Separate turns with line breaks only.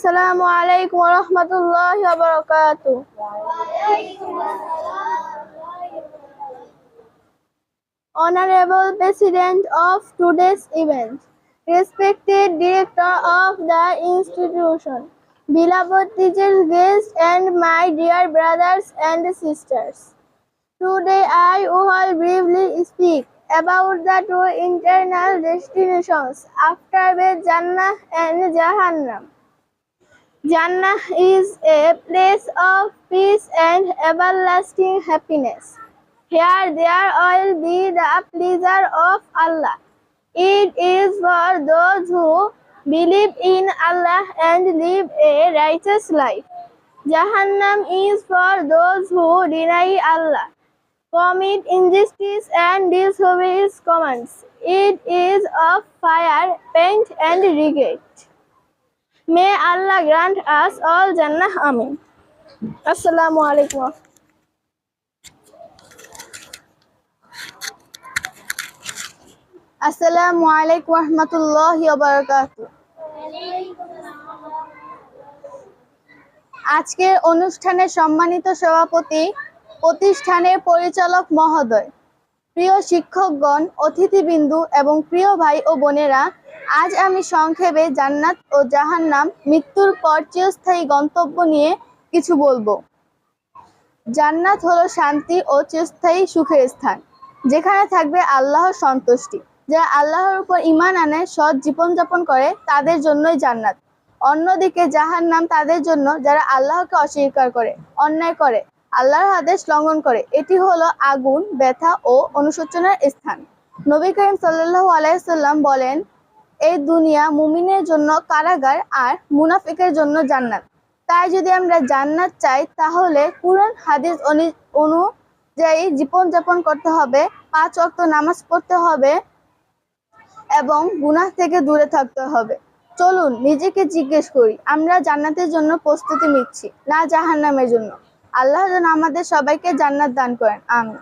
আসসালামু আলাইকুম রহমতুল্লাহ বারাকাত Honorable President of today's event, respected Director of the institution, beloved teachers, guests, and my dear brothers and sisters. Today I will briefly speak about the two internal destinations after Jannah and Jahannam. Jannah is a place of peace and everlasting happiness. Here there will be the pleasure of Allah. It is for those who believe in Allah and live a righteous life. Jahannam is for those who deny Allah, commit injustice and disobey His commands. It is of fire, pain and regret. May Allah grant us all Jannah. Amin. Assalamu alaikum. আসসালামু আলাইকুম রহমতুল্লাহ আজকের অনুষ্ঠানের সম্মানিত সভাপতি, প্রতিষ্ঠানের পরিচালক মহোদয়, প্রিয় শিক্ষকগণ, অতিথিবিন্দু এবং প্রিয় ভাই ও বোনেরা আজ আমি সংক্ষেপে জান্নাত ও জাহান্নাম, মৃত্যুর পর চিরস্থায়ী গন্তব্য নিয়ে কিছু বলব। জান্নাত হলো শান্তি ও চিরস্থায়ী সুখের স্থান, যেখানে থাকবে আল্লাহর সন্তুষ্টি। যারা আল্লাহর উপর ইমান আনে, সৎ জীবনযাপন করে, তাদের জন্যই জান্নাত। অন্যদিকে জাহান্নাম তাদের জন্য, যারা আল্লাহকে অস্বীকার করে, অন্যায় করে, আল্লাহর আদেশ লঙ্ঘন করে, এটি হলো আগুন, ব্যথা ও অনুশোচনার স্থান। নবী করিম সাল্লাল্লাহু আলাইসাল্লাম বলেন এই দুনিয়া মুমিনের জন্য কারাগার আর মুনাফিকের জন্য জান্নাত। তাই যদি আমরা জান্নাত চাই, তাহলে কুরআন, হাদিস অনুযায়ী জীবনযাপন করতে হবে, পাঁচ ওয়াক্ত নামাজ পড়তে হবে এবং গুনাহ থেকে দূরে থাকতে হবে। চলুন, নিজেকে জিজ্ঞেস করি, আমরা জান্নাতের জন্য প্রস্তুতি নিচ্ছি না জাহান্নামের জন্য? আল্লাহ যেন আমাদের সবাইকে জান্নাত দান করেন, আমিন।